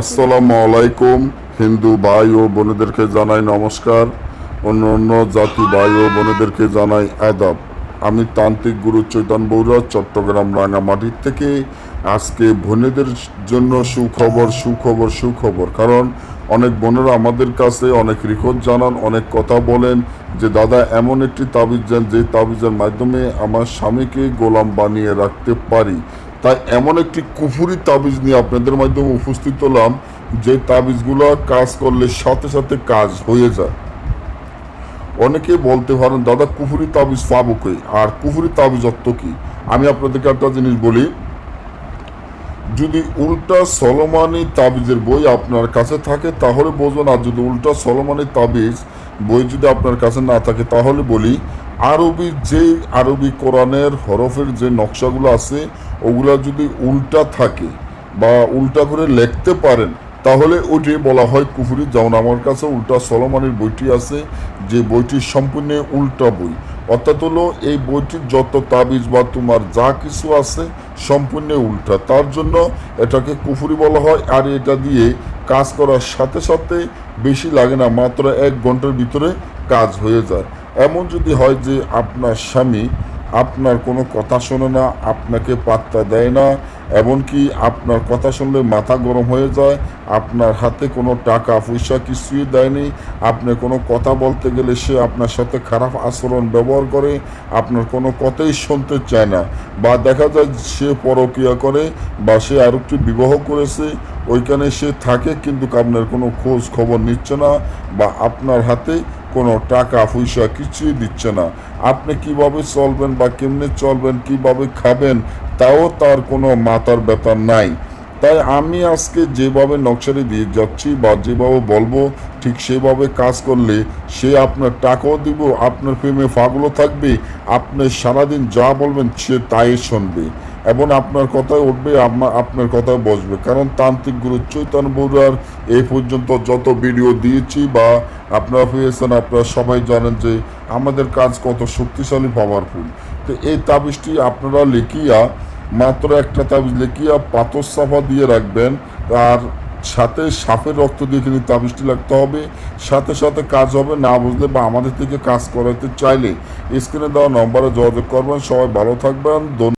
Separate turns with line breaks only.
আসসালামু আলাইকুম, হিন্দু ভাই ও বোনেদেরকে জানাই নমস্কার। অন্য অন্য জাতি ভাই ও বোনেদেরকে জানাই আদাব। আমি তান্ত্রিক গুরু চৈতন বৌরা, চট্টগ্রাম রাঙামাটির থেকে। আজকে বোনেদের জন্য সুখবর সুখবর সুখবর। কারণ অনেক বোনেরা আমাদের কাছে অনেক রিকোয়েস্ট জানান, অনেক কথা বলেন যে, দাদা, এমন একটি তাবিজ যান যে তাবিজের মাধ্যমে আমার স্বামীকে গোলাম বানিয়ে রাখতে পারি। তাই এমন একটি কুফুরি তাবিজ নিয়ে আপনাদের মাধ্যমে উপস্থিত হলাম, যে তাবিজগুলো কাজ করলে সাথে সাথে কাজ হয়ে যায়। অনেকে বলতে পারেন, দাদা, কুফুরি তাবিজ পাবো কই? আর কুফুরি তাবিজ অর্থ কি? আমি আপনাদেরকে একটা জিনিস বলি, যদি উল্টা সলমানি তাবিজের বই আপনার কাছে থাকে, তাহলে বুঝবেন আর যদি উল্টা সলমানি তাবিজ বই যদি আপনার কাছে না থাকে, তাহলে বলি আরবি যে আরবি কোরআনের হরফের যে নকশাগুলো আছে, ওগুলা যদি উল্টা থাকে বা উল্টা করে লিখতে পারেন, তাহলে ওইটি বলা হয় কুফুরি, যেমন আমার কাছে উল্টা সলমানের বইটি আছে, যে বইটি সম্পূর্ণ উল্টা বই। অর্থাৎ হলো এই বইটির যত তাবিজ বা তোমার যা কিছু আছে সম্পূর্ণ উল্টা। তার জন্য এটাকে কুফুরি বলা হয়, আর এটা দিয়ে কাজ করার সাথে সাথে বেশি লাগে না, মাত্র এক ঘণ্টার ভিতরে কাজ হয়ে যায়। এমন যদি হয় যে আপনার স্বামী আপনার কোনো কথা শোনে না, আপনাকে পাত্তা দেয় না, এমনকি আপনার কথা শুনলে মাথা গরম হয়ে যায়, আপনার হাতে কোনো টাকা পয়সা কিছুই দেয়নি, আপনি কোনো কথা বলতে গেলে সে আপনার সাথে খারাপ আচরণ ব্যবহার করে, আপনার কোনো কথাই শুনতে চায় না বা দেখা যায় সে পরকিয়া করে বা সে আর আরেকটি বিবাহ করেছে, ওইখানে সে থাকে কিন্তু আপনার কোনো খোঁজ খবর নিচ্ছে না বা আপনার হাতে কোনো টাকা পয়সা কিছুই দিচ্ছে না। আপনি কীভাবে চলবেন বা কেমনে চলবেন, কীভাবে খাবেন, তাও তার কোনো মাথার ব্যথা নাই। তাই আমি আজকে যেভাবে নকশারি দিয়ে যাচ্ছি বা যেভাবে বলব, ঠিক সেভাবে কাজ করলে সে আপনার টাকাও দিব, আপনার প্রেমে ফাগুলো থাকবে, আপনি সারাদিন যা বলবেন সে তাই শুনবে। এবং আপনার কথায় উঠবে আপনার কথায় বসবে। কারণ তান্ত্রিক গুরু চৈতন্য বৌরার এই পর্যন্ত যত ভিডিও দিয়েছি বা আপনারা পেয়েছেন আপনারা সবাই জানেন যে আমাদের কাজ কত শক্তিশালী পাওয়ারফুল তো এই তাবিজটি আপনারা লিখিয়া, মাত্র একটা তাবিজ লিখিয়া পাথর সাফা দিয়ে রাখবেন। আর সাথে সাপের রক্ত দিয়ে কিন্তু তাবিজটি লাগতে হবে। সাথে সাথে কাজ হবে না বুঝলে বা আমাদের থেকে কাজ করাতে চাইলে। স্ক্রিনে দেওয়া নম্বরে যোগাযোগ করবেন। সবাই ভালো থাকবেন।